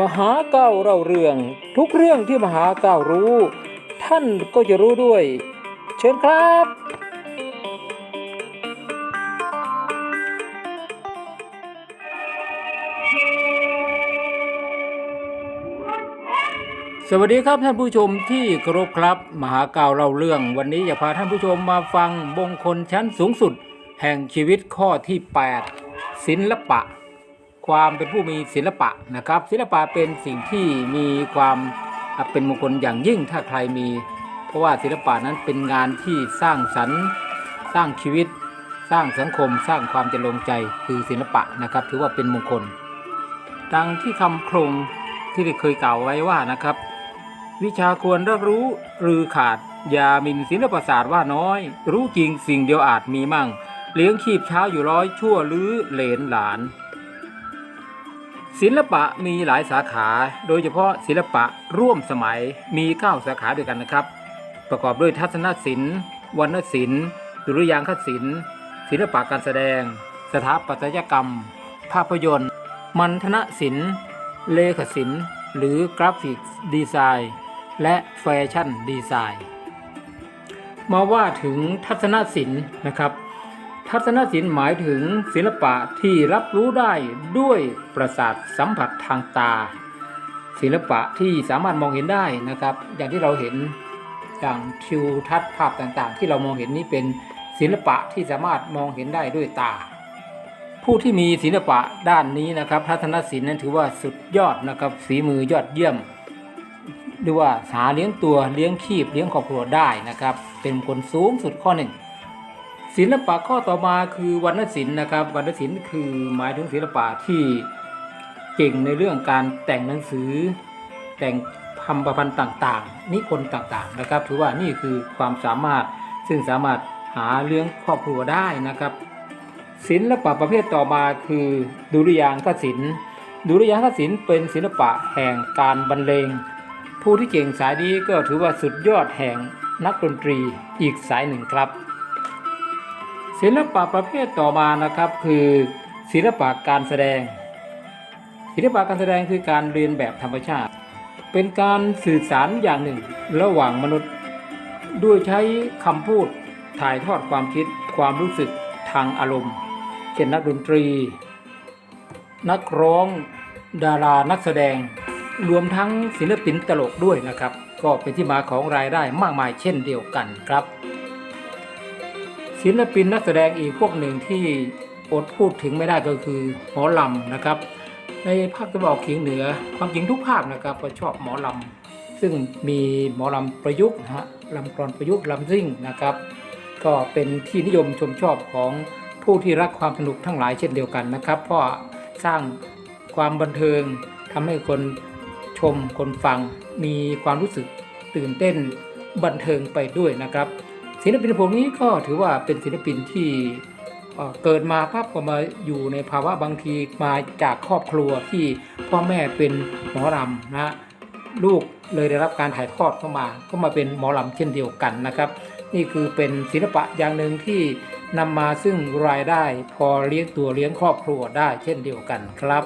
มหาเก้าเล่าเรื่อง ทุกเรื่องที่มหาเก้ารู้ ท่านก็จะรู้ด้วย เชิญครับ สวัสดีครับท่านผู้ชมที่เคารพครับ มหาเก่าเล่าเรื่อง วันนี้จะพาท่านผู้ชมมาฟังมงคลชั้นสูงสุด แห่งชีวิตข้อที่ 8 ศิลปะ ความเป็นผู้มีศิลปะนะครับ ศิลปะเป็นสิ่งที่มีความเป็นมงคลอย่างยิ่งถ้าใครมี เพราะว่าศิลปะนั้นเป็นงานที่สร้างสรรค์ สร้างชีวิต สร้างสังคม สร้างความเจริญใจคือศิลปะนะครับ ถือว่าเป็นมงคล ดังที่คำโครงที่ได้เคยกล่าวไว้ว่านะครับ วิชาควรเลิกรู้หรือขาดอย่ามินศิลปศาสตร์ว่าน้อย รู้จริงสิ่งเดียวอาจมีมั่ง เลี้ยงชีพเช้าอยู่ร้อยชั่วหรือเหลนหลาน ศิลปะมีหลายสาขา โดยเฉพาะศิลปะร่วมสมัยมี 9 สาขาด้วยกันนะครับ ประกอบด้วยทัศนศิลป์วรรณศิลป์ดุริยางคศิลป์ศิลปะการแสดง สถาปัตยกรรม ภาพยนตร์ มัณฑนศิลป์เลขศิลป์หรือกราฟิกดีไซน์ และแฟชั่นดีไซน์ มาว่าถึงทัศนศิลป์นะครับ ทัศนศิลป์หมายถึงศิลปะที่รับรู้ได้ด้วยประสาทสัมผัสทางตา ศิลปะที่สามารถมองเห็นได้นะครับ อย่างที่เราเห็นอย่างทิวทัศน์ภาพต่างๆ ที่เรามองเห็นนี้เป็นศิลปะที่สามารถมองเห็นได้ด้วยตา ผู้ที่มีศิลปะด้านนี้นะครับทัศนศิลป์นั้นถือว่าสุดยอดนะครับฝีมือยอดเยี่ยมหรือว่าหาเลี้ยงตัวเลี้ยงชีพเลี้ยงครอบครัวได้นะครับ เป็นคนสูงสุดข้อหนึ่ง ศิลปะข้อต่อมาคือวรรณศิลป์นะครับวรรณศิลป์คือหมายถึงศิลปะที่เก่งในเรื่องการแต่งหนังสือ แต่งคำประพันธ์ต่างๆ นิพนธ์ต่างๆนะครับ ถือว่านี่คือความสามารถซึ่งสามารถหาเลี้ยงครอบครัวได้นะครับ ศิลปะประเภทต่อมาคือดุริยางคศิลป์ดุริยางคศิลป์เป็นศิลปะแห่งการบรรเลง ผู้ที่เก่งสายนี้ก็ถือว่าสุดยอดแห่งนักดนตรีอีกสายหนึ่งครับ ศิลปะประเภทต่อมานะครับ คือศิลปะการแสดง ศิลปะการแสดงคือการเรียนแบบธรรมชาติ เป็นการสื่อสารอย่างหนึ่ง ระหว่างมนุษย์ ด้วยใช้คำพูดถ่ายทอดความคิดความรู้สึกทางอารมณ์ เช่นนักดนตรี นักร้อง ดารานักแสดง รวมทั้งศิลปินตลกด้วยนะครับ ก็เป็นที่มาของรายได้มากมายเช่นเดียวกันครับ ศิลปินนักแสดงอีกพวกหนึ่งที่อดพูดถึงไม่ได้ก็คือหมอลำนะครับ ในภาคตะวันออกเฉียงเหนือความจริงทุกภาคนะครับก็ชอบหมอลำซึ่งมีหมอลำประยุกต์นะฮะลำกรอนประยุกต์ลำซิ่งนะครับ ก็เป็นที่นิยมชมชอบของผู้ที่รักความสนุกทั้งหลายเช่นเดียวกันนะครับ เพราะสร้างความบันเทิงทำให้คนชมคนฟังมีความรู้สึกตื่นเต้นบันเทิงไปด้วยนะครับ ศิลปินพวกนี้ก็ถือว่าเป็นศิลปินที่เเกิดมาภาพก็มาอยู่ในภาวะบางทีมาจากครอบครัวที่พ่อแม่เป็นหมอรำนะลูกเลยได้รับการถ่ายทอดเข้ามา ก็มาเป็นหมอลำเช่นเดียวกันนะครับ นี่คือเป็นศิลปะอย่างหนึ่งที่นำมาซึ่งรายได้พอเลี้ยงตัวเลี้ยงครอบครัวได้เช่นเดียวกันครับ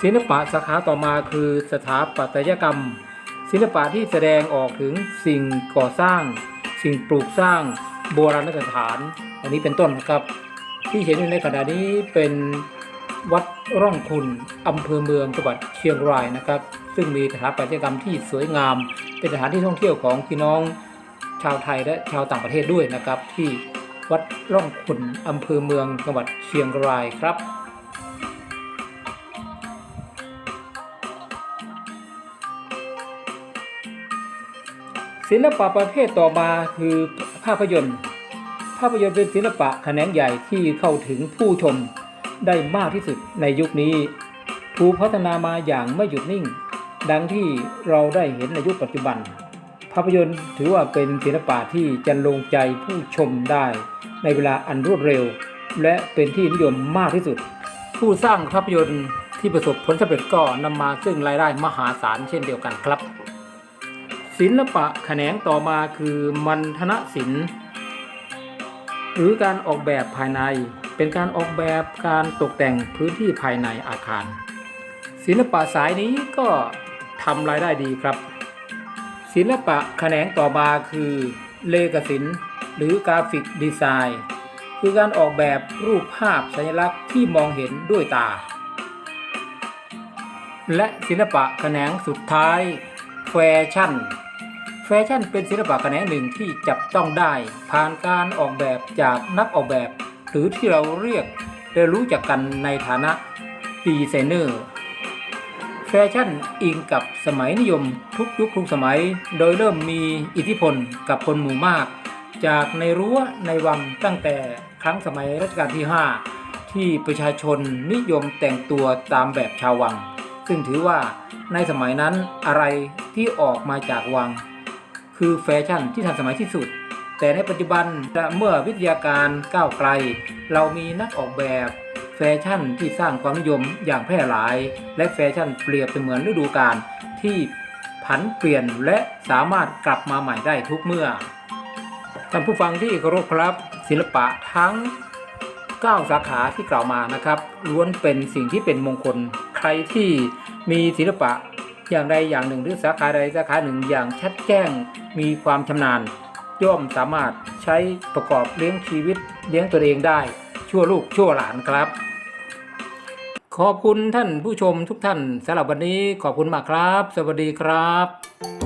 ศิลปะสาขาต่อมาคือสถาปัตยกรรม ศิลปะที่แสดงออกถึงสิ่งก่อสร้าง สิ่งปลูกสร้างโบราณสถาน อันนี้เป็นต้นครับ ที่เห็นอยู่ในขณะนี้เป็นวัดร่องคุณอำเภอเมืองจังหวัดเชียงรายนะครับ ซึ่งมีสถาปัตยกรรมที่สวยงาม เป็นสถานที่ท่องเที่ยวของพี่น้องชาวไทยและชาวต่างประเทศด้วยนะครับ ที่วัดร่องขุนอำเภอเมืองจังหวัดเชียงรายครับ ศิลปะประเภทต่อมาคือภาพยนตร์ ภาพยนตร์เป็นศิลปะแขนงใหญ่ที่เข้าถึงผู้ชมได้มากที่สุดในยุคนี้ ถูกพัฒนามาอย่างไม่หยุดนิ่ง ดังที่เราได้เห็นในยุคปัจจุบัน ภาพยนตร์ถือว่าเป็นศิลปะที่จะลงใจผู้ชมได้ ในเวลาอันรวดเร็ว และเป็นที่นิยมมากที่สุด ผู้สร้างภาพยนตร์ที่ประสบผลสำเร็จก็นำมาซึ่งรายได้มหาศาลเช่นเดียวกันครับ ศิลปะแขนงต่อมาคือมัณฑนศิลป์หรือการออกแบบภายในเป็นการออกแบบการตกแต่งพื้นที่ภายในอาคาร ศิลปะสายนี้ก็ทำรายได้ดีครับ ศิลปะแขนงต่อมาคือเลกสินหรือกราฟิกดีไซน์คือการออกแบบรูปภาพสัญลักษณ์ที่มองเห็นด้วยตา และศิลปะแขนงสุดท้ายแฟชั่น แฟชั่นเป็นศิลปะแขนงหนึ่งที่จับต้องได้ ผ่านการออกแบบจากนักออกแบบ หรือที่เราเรียกได้รู้จักกันในฐานะดีไซเนอร์แฟชั่นอิงกับสมัยนิยมทุกยุคทุกสมัย โดยเริ่มมีอิทธิพลกับคนหมู่มาก จากในรั้วในวังตั้งแต่ครั้งสมัยรัชกาลที่ 5 ที่ประชาชนนิยมแต่งตัวตามแบบชาววัง ซึ่งถือว่าในสมัยนั้นอะไรที่ออกมาจากวัง คือแฟชั่นที่ทันสมัยที่สุด แต่ในปัจจุบันเมื่อวิทยาการก้าวไกล เรามีนักออกแบบแฟชั่นที่สร้างความนิยมอย่างแพร่หลาย และแฟชั่นเปรียบเสมือนฤดูกาลที่ผันเปลี่ยนและสามารถกลับมาใหม่ได้ทุกเมื่อท่านผู้ฟังที่เคารพครับ ศิลปะทั้ง 9 สาขาที่กล่าวมานะครับล้วนเป็นสิ่งที่เป็นมงคล ใครที่มีศิลปะ อย่างใดอย่างหนึ่งหรือสาขาใดสาขาหนึ่งอย่างชัดแจ้งมีความชำนาญ ย่อมสามารถใช้ประกอบเลี้ยงชีวิตเลี้ยงตัวเองได้ชั่วลูกชั่วหลานครับ ขอบคุณท่านผู้ชมทุกท่านสำหรับวันนี้ขอบคุณมากครับ สวัสดีครับ